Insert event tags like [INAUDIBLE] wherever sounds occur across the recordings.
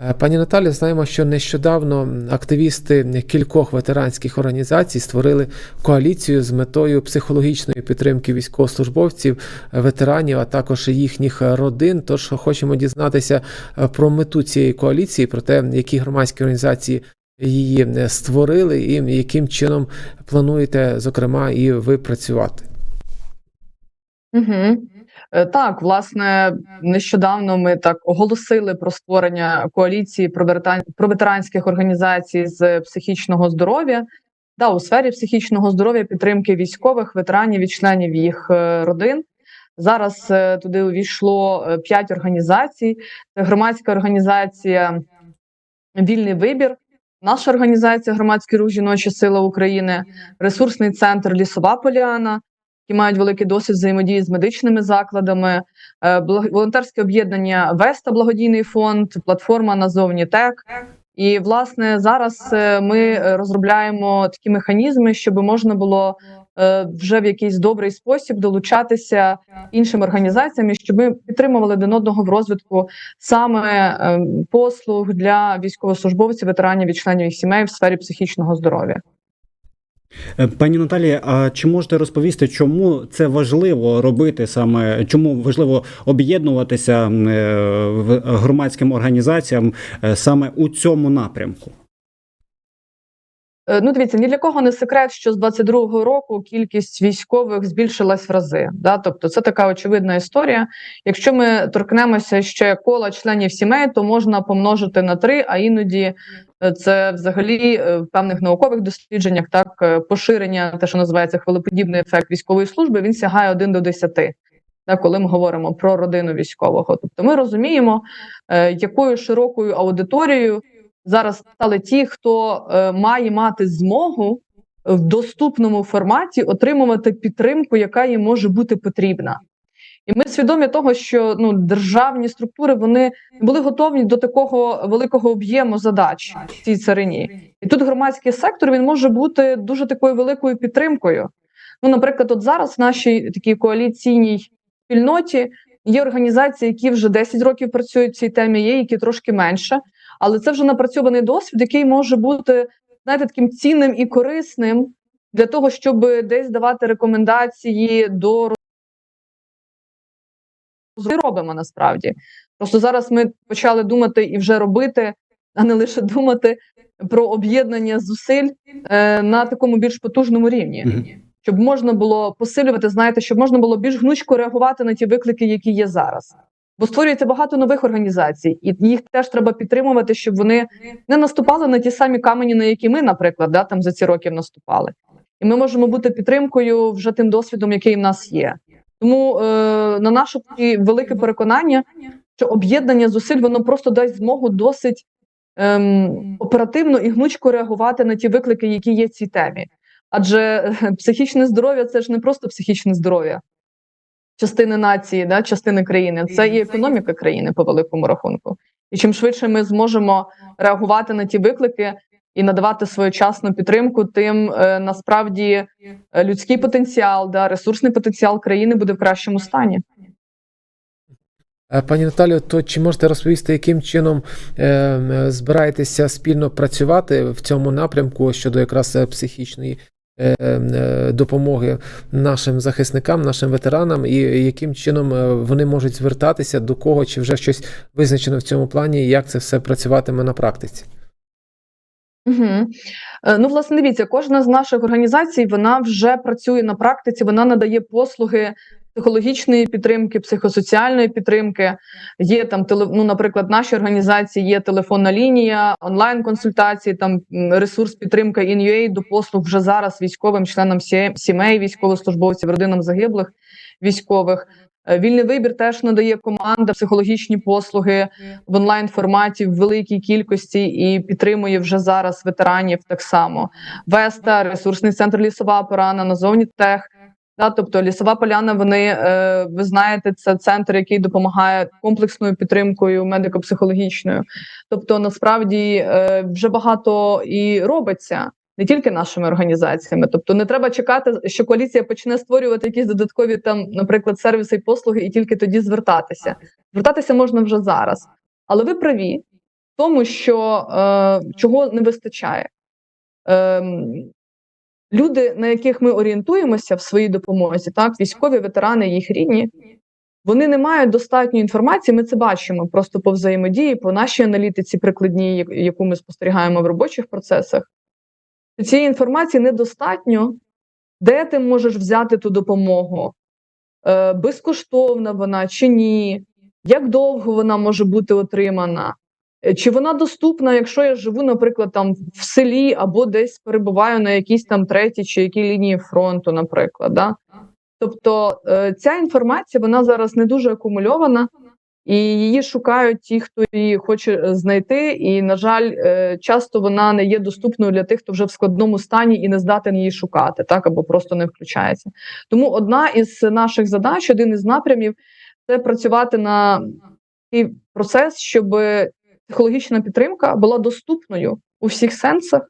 Е, Пані Наталі, знаємо, що нещодавно активісти кількох ветеранських організацій створили коаліцію з метою психологічної підтримки військовослужбовців, ветеранів, а також їхніх родин. Тож хочемо дізнатися е, про мету цієї коаліції, про те, які громадські організації її створили, і яким чином плануєте, зокрема, і ви працювати. Угу. Так, власне, нещодавно ми так оголосили про створення коаліції про ветеранських організацій з психічного здоров'я. Да, у сфері психічного здоров'я підтримки військових ветеранів і членів їх е, родин. Зараз е, туди увійшло е, п'ять організацій. Це громадська організація Вільний вибір, наша організація Громадський рух жіночі сила України, ресурсний центр Лісова Поляна, які мають великий досвід взаємодії з медичними закладами, е, волонтерське об'єднання Веста, благодійний фонд, платформа Назовні Тек. І власне зараз е, ми розробляємо такі механізми, щоб можна було е, вже в якийсь добрий спосіб долучатися іншим організаціям, щоб ми підтримували один одного в розвитку саме е, послуг для військовослужбовців, ветеранів і членів їх сімей в сфері психічного здоров'я. Е, Пані Наталі, а чи можете розповісти, чому це важливо робити саме, чому важливо об'єднуватися е, громадським організаціям е, саме у цьому напрямку? Ну, дивіться, ні для кого не секрет, що з 22-го року кількість військових збільшилась в рази. Да? Тобто, це така очевидна історія. Якщо ми торкнемося ще кола членів сімей, то можна помножити на три, а іноді це взагалі е, в певних наукових дослідженнях так е, поширення, те, що називається хвилеподібний ефект військової служби, він сягає 1 до 10. Да, коли ми говоримо про родину військового, тобто ми розуміємо, е, якою широкою аудиторією зараз стали ті, хто має мати змогу в доступному форматі отримувати підтримку, яка їм може бути потрібна. І ми свідомі того, що ну державні структури вони були готові до такого великого об'єму задач в цій царині. І тут громадський сектор він може бути дуже такою великою підтримкою. Ну, наприклад, от зараз в нашій такій коаліційній спільноті є організації, які вже 10 років працюють в цій темі, є які трошки менше, але це вже напрацьований досвід, який може бути знаєте, таким цінним і корисним для того, щоб десь давати рекомендації до роз- робимо насправді. Просто зараз ми почали думати і вже робити, а не лише думати про об'єднання зусиль е, на такому більш потужному рівні, Мгм. щоб можна було посилювати, знаєте, щоб можна було більш гнучко реагувати на ті виклики, які є зараз. Бо створюється багато нових організацій, і їх теж треба підтримувати, щоб вони не наступали на ті самі камені, на які ми, наприклад, да, там за ці роки наступали. І ми можемо бути підтримкою вже тим досвідом, який в нас є. Тому е, на наше велике переконання, що об'єднання зусиль воно просто дасть змогу досить ем, оперативно і гнучко реагувати на ті виклики, які є в цій темі. Адже е, психічне здоров'я це ж не просто психічне здоров'я частини нації, да, частини країни, це і економіка країни по великому рахунку. І чим швидше ми зможемо реагувати на ті виклики і надавати своєчасну підтримку, тим е, насправді е, людський потенціал, да, ресурсний потенціал країни буде в кращому стані. Е, Пані Наталію, то чи можете розповісти, яким чином е, збираєтеся спільно працювати в цьому напрямку щодо якраз психічної е, допомоги нашим захисникам, нашим ветеранам, і яким чином вони можуть звертатися до кого, чи вже щось визначено в цьому плані, як це все працюватиме на практиці? Угу. Ну, власне, дивіться, кожна з наших організацій вона вже працює на практиці, вона надає послуги психологічної підтримки, психосоціальної підтримки. Є там ну, наприклад, в нашій організації є телефонна лінія, онлайн-консультації, там ресурс підтримка InUA до послуг вже зараз військовим членам сімей військовослужбовців, родинам загиблих військових. Е, Вільний вибір теж надає команда психологічні послуги в онлайн форматі в великій кількості і підтримує вже зараз ветеранів так само. Веста, ресурсний центр лісова порана, назовні тех. Да, тобто лісова поляна, вони е, ви знаєте, це центр, який допомагає комплексною підтримкою медико-психологічною. Тобто, насправді е, вже багато і робиться не тільки нашими організаціями. Тобто, не треба чекати, що коаліція почне створювати якісь додаткові там, наприклад, сервіси і послуги, і тільки тоді звертатися. Звертатися можна вже зараз. Але ви праві, в тому, що е, чого не вистачає. Ем, люди, на яких ми орієнтуємося в своїй допомозі, так, військові ветерани, їх рідні, вони не мають достатньої інформації. Ми це бачимо просто по взаємодії, по нашій аналітиці прикладній, яку ми спостерігаємо в робочих процесах. Цієї інформації недостатньо, де ти можеш взяти ту допомогу, е, безкоштовна вона чи ні, як довго вона може бути отримана. Е, Чи вона доступна, якщо я живу, наприклад, там в селі або десь перебуваю на якійсь там третій чи якій лінії фронту, наприклад. Да? Тобто е, ця інформація вона зараз не дуже акумульована, і її шукають ті, хто її хоче е, знайти. І, на жаль, е, часто вона не є доступною для тих, хто вже в складному стані і не здатен її шукати, так або просто не включається. Тому одна із наших задач, один із напрямів це працювати на такий процес, щоб психологічна підтримка була доступною у всіх сенсах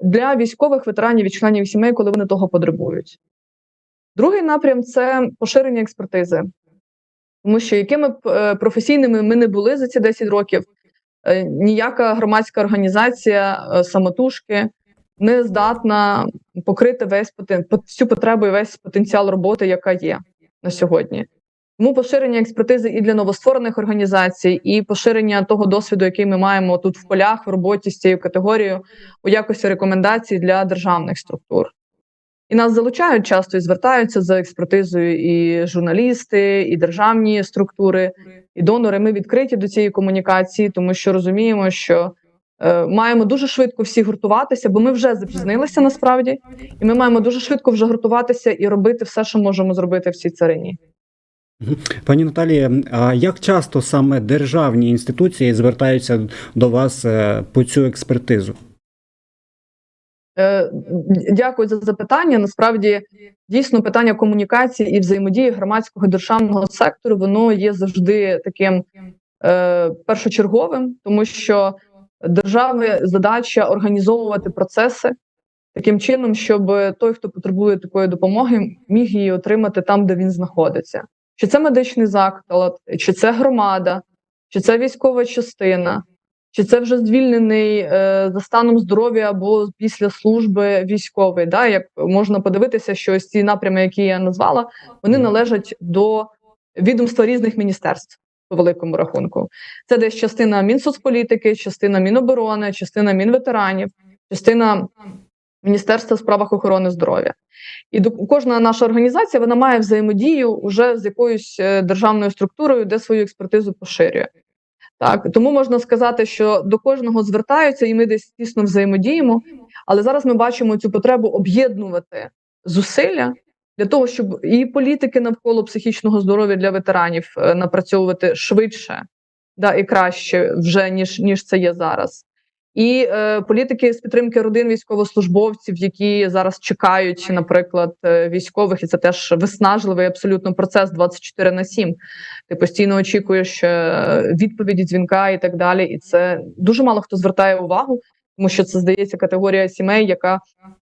для військових ветеранів і членів сімей, коли вони того потребують. Другий напрям це поширення експертизи. Тому що якими б е, професійними ми не були за ці 10 років, е, ніяка громадська організація е, самотужки не здатна покрити весь всю потребу і весь потенціал роботи, яка є на сьогодні. Тому поширення експертизи і для новостворених організацій, і поширення того досвіду, який ми маємо тут в полях в роботі з цією категорією, у якості рекомендацій для державних структур. І нас залучають часто і звертаються за експертизою і журналісти, і державні структури, і донори. Ми відкриті до цієї комунікації, тому що розуміємо, що е, маємо дуже швидко всі гуртуватися, бо ми вже запізнилися насправді, і ми маємо дуже швидко вже гуртуватися і робити все, що можемо зробити в цій царині. Пані Наталії, а як часто саме державні інституції звертаються до вас е, по цю експертизу? Е, Дякую за запитання. Насправді, дійсно, питання комунікації і взаємодії громадського державного сектору воно є завжди таким е, першочерговим, тому що держави задача організовувати процеси таким чином, щоб той, хто потребує такої допомоги, міг її отримати там, де він знаходиться. Чи це медичний заклад, чи це громада, чи це військова частина, чи це вже звільнений е, за станом здоров'я або після служби військовий. Да? Як можна подивитися, що ось ці напрями, які я назвала, вони належать до відомства різних міністерств по великому рахунку. Це десь частина Мінсоцполітики, частина Міноборони, частина Мінветеранів, частина Міністерства в справах охорони здоров'я. І до кожна наша організація вона має взаємодію вже з якоюсь е, державною структурою, де свою експертизу поширює. Так, тому можна сказати, що до кожного звертаються, і ми десь тісно взаємодіємо. Але зараз ми бачимо цю потребу об'єднувати зусилля для того, щоб і політики навколо психічного здоров'я для ветеранів е, напрацьовувати швидше да, і краще вже ніж, ніж це є зараз. І е, політики з підтримки родин військовослужбовців, які зараз чекають, наприклад, е, військових, і це теж виснажливий абсолютно процес 24 на 7. Ти постійно очікуєш е, відповіді, дзвінка і так далі. І це дуже мало хто звертає увагу, тому що це здається категорія сімей, яка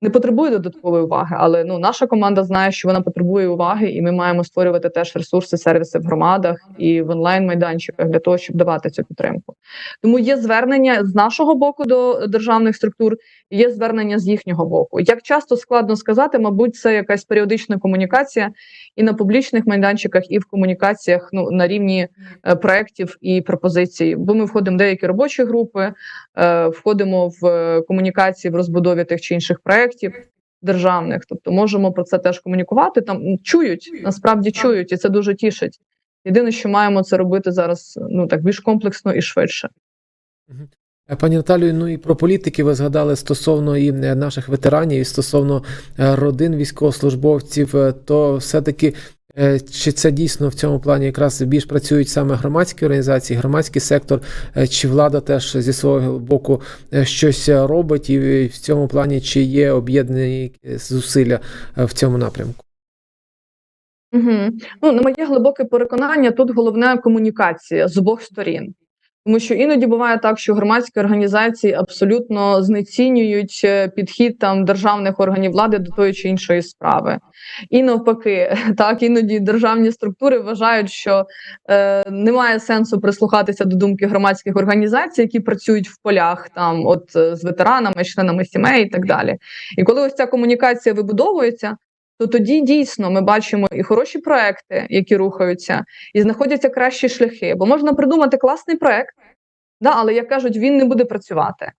не потребує додаткової уваги. Але ну наша команда знає, що вона потребує уваги, і ми маємо створювати теж ресурси, сервіси в громадах і в онлайн майданчиках для того, щоб давати цю підтримку. Тому є звернення з нашого боку до державних структур, є звернення з їхнього боку. Як часто складно сказати, мабуть, це якась періодична комунікація і на публічних майданчиках, і в комунікаціях ну на рівні е, проєктів і пропозицій. Бо ми входимо в деякі робочі групи, е, входимо в е, комунікації в розбудові тих чи інших проєктів державних. Тобто можемо про це теж комунікувати. Там чують, насправді чують, і це дуже тішить. Єдине, що маємо це робити зараз ну так більш комплексно і швидше. Е, Пані Наталію, ну і про політики ви згадали стосовно і е, наших ветеранів, і стосовно е, родин військовослужбовців, то все-таки чи це дійсно в цьому плані якраз більш працюють саме громадські організації, громадський сектор, е, чи влада теж зі свого боку е, щось робить, і в цьому плані чи є об'єднані е, зусилля е, в цьому напрямку? Угу. Ну, на моє глибоке переконання, тут головне комунікація з обох сторін. Тому що іноді буває так, що громадські організації абсолютно знецінюють е, підхід там державних органів влади до тої чи іншої справи. І навпаки, [LAUGHS] так іноді державні структури вважають, що е, немає сенсу прислухатися до думки громадських організацій, які працюють в полях, там от з ветеранами, членами сімей і так далі. І коли ось ця комунікація вибудовується. То тоді дійсно ми бачимо і хороші проекти, які рухаються, і знаходяться кращі шляхи. Бо можна придумати класний проект, да, але як кажуть, він не буде працювати.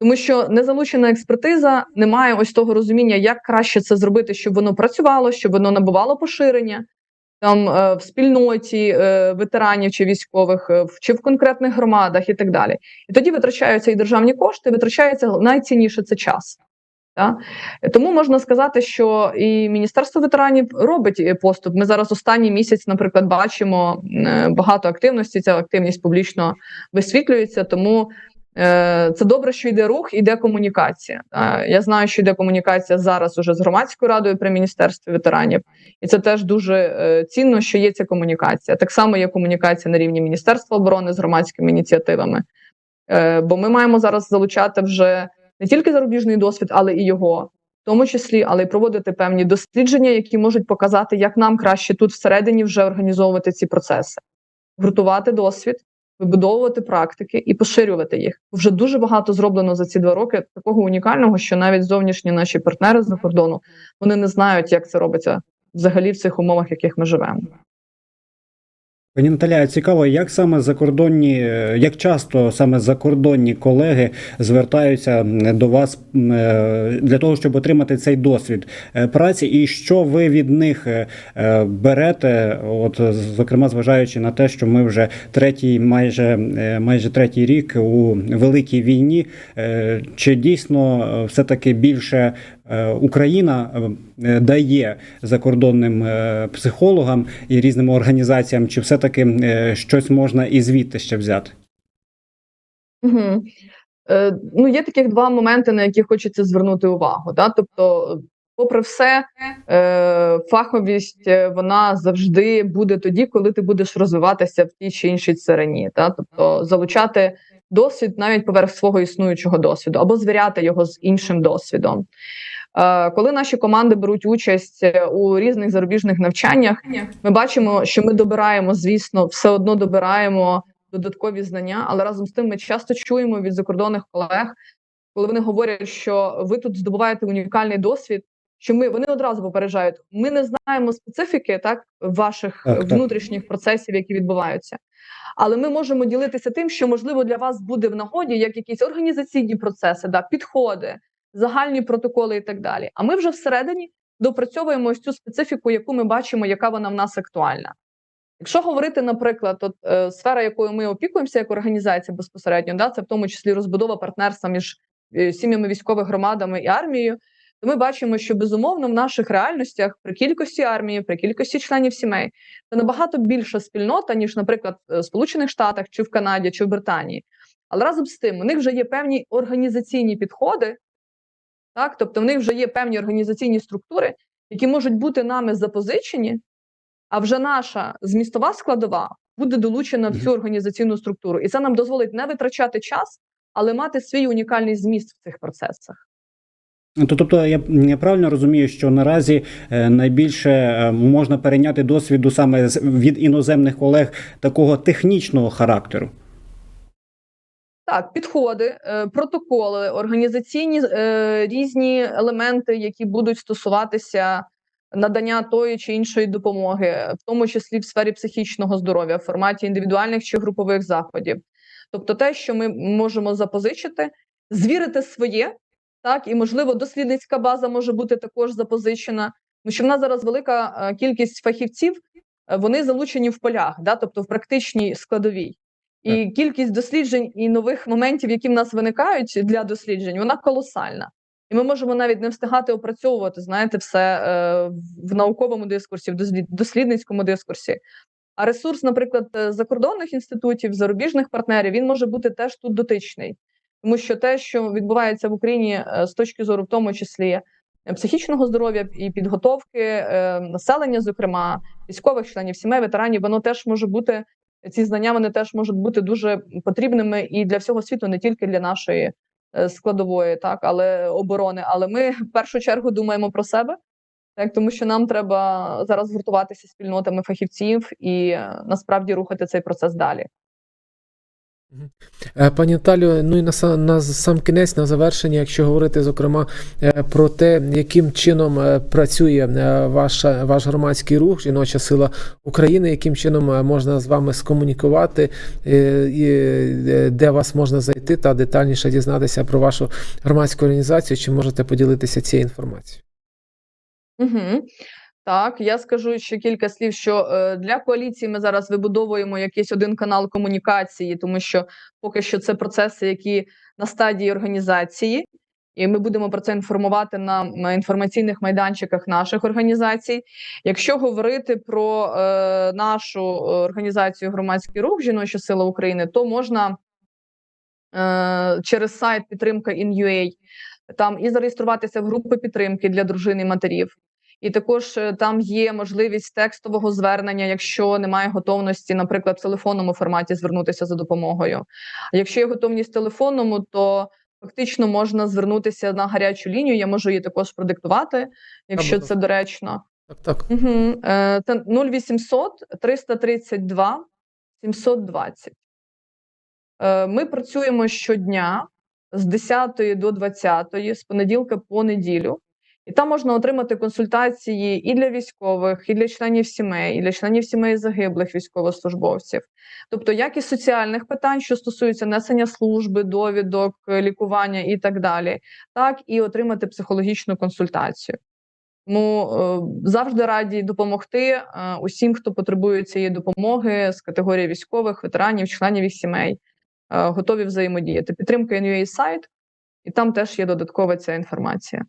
Тому що незалучена експертиза не має ось того розуміння, як краще це зробити, щоб воно працювало, щоб воно набувало поширення там е, в спільноті е, ветеранів чи військових, е, чи в конкретних громадах і так далі. І тоді витрачаються і державні кошти, витрачається найцінніше це час. Да? Тому можна сказати, що і Міністерство ветеранів робить е, поступ. Ми зараз останній місяць, наприклад, бачимо е, багато активності. Ця активність публічно висвітлюється. Тому е, це добре, що йде рух, іде комунікація. Я знаю, що йде комунікація зараз уже з громадською радою при міністерстві ветеранів, і це теж дуже цінно, що є ця комунікація. Так само є комунікація на рівні Міністерства оборони з громадськими ініціативами. Бо ми маємо зараз залучати вже не тільки зарубіжний досвід, але і його, в тому числі, але й проводити певні дослідження, які можуть показати, як нам краще тут всередині вже організовувати ці процеси, гуртувати досвід, вибудовувати практики і поширювати їх. Вже дуже багато зроблено за ці два роки такого унікального, що навіть зовнішні наші партнери з-за кордону вони не знають, як це робиться взагалі в цих умовах, в яких ми живемо. Пані Наталя, цікаво, як саме закордонні, е, як часто саме закордонні колеги звертаються до вас е, для того, щоб отримати цей досвід е, праці, і що ви від них берете? От зокрема, зважаючи на те, що ми вже третій, майже майже третій рік у великій війні, чи дійсно все таки більше Україна е, дає закордонним е, психологам і різним організаціям, чи все-таки е, щось можна і звідти ще взяти? Угу. Е, ну, є таких два моменти, на які хочеться звернути увагу. Да? Тобто, попри все, е, фаховість е, вона завжди буде тоді, коли ти будеш розвиватися в тій чи іншій царині. Да? Тобто залучати досвід навіть поверх свого існуючого досвіду, або звіряти його з іншим досвідом. Е, коли наші команди беруть участь е, у різних зарубіжних навчаннях, ми бачимо, що ми добираємо, звісно, все одно добираємо додаткові знання, але разом з тим ми часто чуємо від закордонних колег, коли вони говорять, що ви тут здобуваєте унікальний досвід. Що ми вони одразу попереджають, ми не знаємо специфіки так ваших Так, так. внутрішніх процесів, які відбуваються. Але ми можемо ділитися тим, що можливо для вас буде в нагоді, як якісь організаційні процеси, да, підходи, загальні протоколи і так далі. А ми вже всередині допрацьовуємо ось цю специфіку, яку ми бачимо, яка вона в нас актуальна. Якщо говорити, наприклад, от, е, сфера, якою ми опікуємося як організація безпосередньо, да, це в тому числі розбудова партнерства між е, сім'ями військових громадами і армією, то ми бачимо, що безумовно в наших реальностях при кількості армії, при кількості членів сімей це набагато більша спільнота, ніж, наприклад, в Сполучених Штатах чи в Канаді чи в Британії. Але разом з тим, у них вже є певні організаційні підходи, так, тобто в них вже є певні організаційні структури, які можуть бути нами запозичені, а вже наша змістова складова буде долучена в цю організаційну структуру. І це нам дозволить не витрачати час, але мати свій унікальний зміст в цих процесах. Ну, тобто, я, я правильно розумію, що наразі е, найбільше е, можна перейняти досвіду саме від іноземних колег такого технічного характеру. Так, підходи, е, протоколи, організаційні е, різні елементи, які будуть стосуватися надання тої чи іншої допомоги, в тому числі в сфері психічного здоров'я, в форматі індивідуальних чи групових заходів. Тобто, те, що ми можемо запозичити, звірити своє, так і можливо дослідницька база може бути також запозичена. Тому що в нас зараз велика е, кількість фахівців, вони залучені в полях, да, тобто в практичній складовій. І кількість досліджень і нових моментів, які в нас виникають для досліджень, вона колосальна. І ми можемо навіть не встигати опрацьовувати, знаєте, все е, в науковому дискурсі, в дослід- дослідницькому дискурсі. А ресурс, наприклад, е, закордонних інститутів, зарубіжних партнерів, він може бути теж тут дотичний, тому що те, що відбувається в Україні е, з точки зору, в тому числі е, психічного здоров'я і підготовки е, населення, зокрема військових членів сімей, ветеранів, воно теж може бути ці знання вони теж можуть бути дуже потрібними і для всього світу, не тільки для нашої е, складової, так але оборони. Але ми в першу чергу думаємо про себе, так тому що нам треба зараз гуртуватися спільнотами фахівців і е, насправді рухати цей процес далі. Е, Пані Наталю, ну і на на сам кінець, на завершення, якщо говорити зокрема е, про те, яким чином е, працює ваша, ваш громадський рух, жіноча сила України, яким чином можна з вами скомунікувати, і де вас можна зайти та детальніше дізнатися про вашу громадську організацію, чи можете поділитися цією інформацією? Угу. Так, я скажу ще кілька слів, що е, для коаліції ми зараз вибудовуємо якийсь один канал комунікації, тому що поки що це процеси, які на стадії організації, і ми будемо про це інформувати на інформаційних майданчиках наших організацій. Якщо говорити про е, нашу е, організацію громадський рух Жіноча сила України, то можна е, через сайт підтримка InUA там і зареєструватися в групи підтримки для дружин і матерів. І також е, там є можливість текстового звернення, якщо немає готовності, наприклад, в телефонному форматі звернутися за допомогою. А якщо є готовність в телефонному, то фактично можна звернутися на гарячу лінію. Я можу її також продиктувати, якщо це доречно. Так, так. Угу. Це 0800 332 720. Е, Ми працюємо щодня з 10 до 20, з понеділка по неділю. І там можна отримати консультації і для військових, і для членів сімей, і для членів сімей загиблих військовослужбовців. Тобто, як і соціальних питань, що стосуються несення служби, довідок, лікування і так далі, так і отримати психологічну консультацію. Тому е, завжди раді допомогти е, усім, хто потребує цієї допомоги з категорії військових, ветеранів, членів їх сімей, е, готові взаємодіяти. Підтримка NUA сайт, і там теж є додаткова ця інформація.